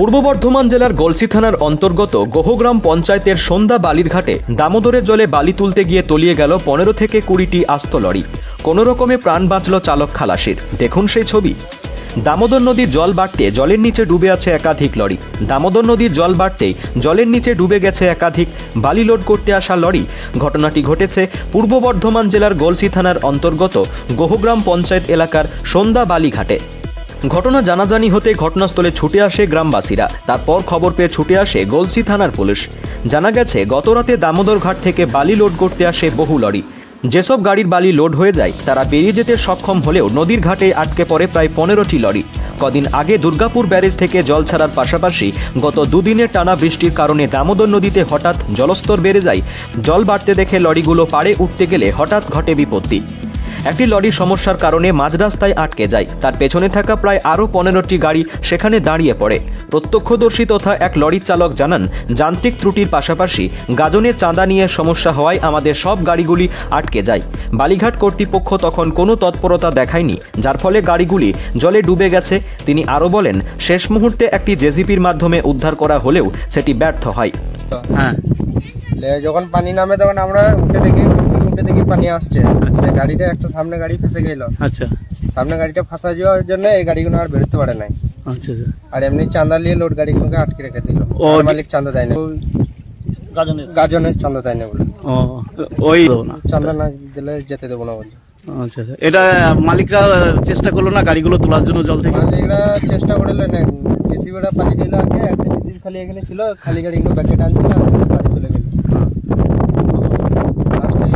পূর্ব বর্ধমান জেলার গলসি থানার অন্তর্গত গোহগ্রাম পঞ্চায়েতের সন্ধ্যা বালিরঘাটে দামোদরের জলে বালি তুলতে গিয়ে তলিয়ে গেল পনেরো থেকে কুড়িটি আস্ত লরি। কোনো রকমে প্রাণ বাঁচল চালক খালাসির। দেখুন সেই ছবি। দামোদর নদীর জল বাড়তে জলের নিচে ডুবে আছে একাধিক লরি। দামোদর নদীর জল বাড়তেই জলের নিচে ডুবে গেছে একাধিক বালি লোড করতে আসা লরি। ঘটনাটি ঘটেছে পূর্ব বর্ধমান জেলার গলসি থানার অন্তর্গত গোহগ্রাম পঞ্চায়েত এলাকার সন্ধ্যা বালিঘাটে। ঘটনা জানাজানি হতে ঘটনাস্থলে ছুটে আসে গ্রামবাসীরা। তারপর খবর পেয়ে ছুটে আসে গলসি থানার পুলিশ। জানা গেছে, গতরাতে দামোদর ঘাট থেকে বালি লোড করতে আসে বহু লরি। যেসব গাড়ির বালি লোড হয়ে যায়, তারা পেরিয়ে যেতে সক্ষম হলেও নদীর ঘাটে আটকে পড়ে প্রায় পনেরোটি লরি। কদিন আগে দুর্গাপুর ব্যারেজ থেকে জল ছাড়ার পাশাপাশি গত দুদিনের টানা বৃষ্টির কারণে দামোদর নদীতে হঠাৎ জলস্তর বেড়ে যায়। জল বাড়তে দেখে লরিগুলো পাড়ে উঠতে গেলে হঠাৎ ঘটে বিপত্তি। একটি লরির সমস্যার কারণে মাঝ রাস্তায় আটকে যায়। তার পেছনে থাকা প্রায় আরও পনেরোটি গাড়ি সেখানে দাঁড়িয়ে পড়ে। প্রত্যক্ষদর্শী তথা এক লরির চালক জানান যান্ত্রিক ত্রুটির পাশাপাশি গাজনে চাঁদা নিয়ে সমস্যা হওয়ায় আমাদের সব গাড়িগুলি আটকে যায়। বালিঘাট কর্তৃপক্ষ তখন কোনো তৎপরতা দেখায়নি যার ফলে গাড়িগুলি জলে ডুবে গেছে। তিনি আরও বলেন শেষ মুহূর্তে একটি জেসিপির মাধ্যমে উদ্ধার করা হলেও সেটি ব্যর্থ হয়। হ্যাঁ। যখন পানি নামে তখন আমরা উঠে দেখি উঠে দেখি পানি আসছে। আচ্ছা। গাড়িটা একটা সামনে গাড়ি ফেসে গেল। আচ্ছা। সামনে গাড়িটা ফাঁসা যাওয়ার জন্য এই গাড়িগুলো আর বেরোতে পারে নাই। আচ্ছা আচ্ছা। আর এমনি চাঁদা নিয়ে লোড গাড়িগুলোকে আটকে রেখে দিল। ও, মালিক চাঁদা দেয় না গাজনের চাঁদা দেয় না বলে। ও ওই দেবো চাঁদা না দিলে যেতে দেবো না বলে। আচ্ছা আচ্ছা। এটা মালিকরা চেষ্টা করল না গাড়িগুলো তোলার জন্য জল থেকে? মালিকরা চেষ্টা করল না জেসিবিটা পানি দিল আগে একটা খালি এখানে ছিল খালি গাড়িগুলো টানছিল আর বাড়ি চলে গেল হ্যাঁ। লাস্টে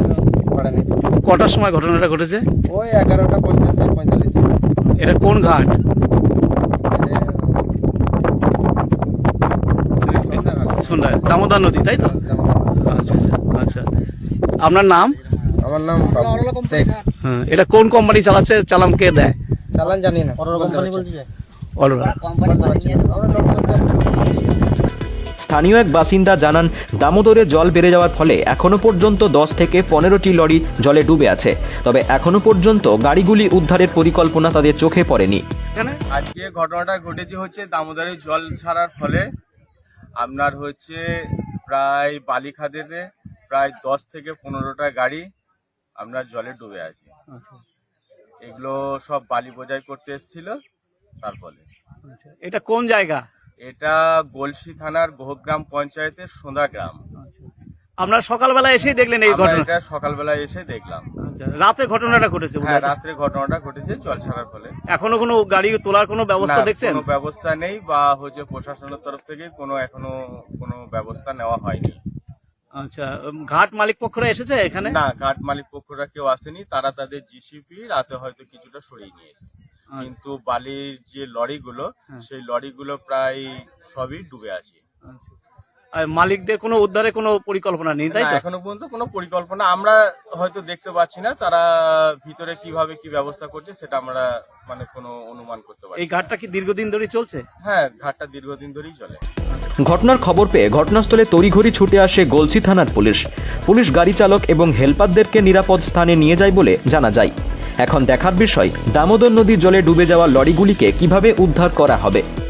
পারে নাই কটার সময় ঘটনাটা ঘটেছে? ওই এগারোটা পঞ্চাশ পঁয়তাল্লিশ এটা কোন ঘাট? সন্ধ্যায় দামোদর নদী তাই তো? আচ্ছা আচ্ছা আচ্ছা। আপনার নাম? আমার নাম শেখ। হ্যাঁ এটা কোন কোম্পানি চালাচ্ছে চালান কে দেয়? চালান জানি না। কোম্পানি বলছে অলোরা স্থানীয় এক বাসিন্দা জানান দামোদরে জল বেড়ে যাওয়ার ফলে এখনও পর্যন্ত দশ থেকে পনেরোটি লরি জলে ডুবে আছে। তবে এখনও পর্যন্ত গাড়িগুলি উদ্ধারের পরিকল্পনা তাদের চোখে পড়েনি। আজকে ঘটনাটা ঘটেছে হচ্ছে দামোদরে জল ছাড়ার ফলে। আপনার হচ্ছে প্রায় বালিখাদেতে প্রায় দশ থেকে পনেরোটা গাড়ি আপনার জলে ডুবে আছে। আচ্ছা। এগুলো সব বালি বোঝাই করতে এসেছিল তার ফলে। আচ্ছা। এটা কোন জায়গা? এটা গলসি থানার গোহগ্রাম পঞ্চায়েতের সোঁদা গ্রাম। আপনারা সকালবেলা এসেই দেখলেন এই আমরা ঘটনা? এটা সকালবেলা এসে দেখলাম। আচ্ছা রাতে ঘটনাটা ঘটেছে হ্যাঁ। রাত্রে ঘটনাটা ঘটেছে জল ছাড়ার ফলে। এখনও কোনো গাড়ি তোলার কোনো ব্যবস্থা না, দেখছেন? কোনো ব্যবস্থা নেই বা হচ্ছে প্রশাসনের তরফ থেকে কোনো এখনও কোনো ব্যবস্থা নেওয়া হয়নি। আচ্ছা উম, ঘাট মালিক পক্ষরা এসেছে এখানে? না ঘাট মালিক পক্ষরা কেউ আসেনি তারা তাদের জিসিপি রাতে হয়তো কিছুটা সরিয়ে নিয়েছে। কিন্তু বালির যে লরিগুলো হ্যাঁ। সেই লরিগুলো প্রায় সবই ডুবে আছে। আচ্ছা। আর মালিকদের কোনো উদ্ধারে কোনো পরিকল্পনা নেই তাই তো? এখনও পর্যন্ত কোনো পরিকল্পনা। আমরা হয়তো দেখতে পাচ্ছি না তারা ভিতরে কীভাবে কি ব্যবস্থা করছে সেটা আমরা মানে কোনো অনুমান করতে পারি এই ঘাটটা কি দীর্ঘদিন ধরে চলছে? হ্যাঁ ঘাটটা দীর্ঘদিন ধরেই চলে। ঘটনার খবর পেয়ে ঘটনাস্থলে তড়িঘড়ি ছুটে আসে গলসি থানার পুলিশ। পুলিশ গাড়ি চালক এবং হেলপারদেরকে নিরাপদ স্থানে নিয়ে যায় বলে জানা যায়। এখন দেখার বিষয় দামোদর নদীর জলে ডুবে যাওয়া লরিগুলিকে কীভাবে উদ্ধার করা হবে?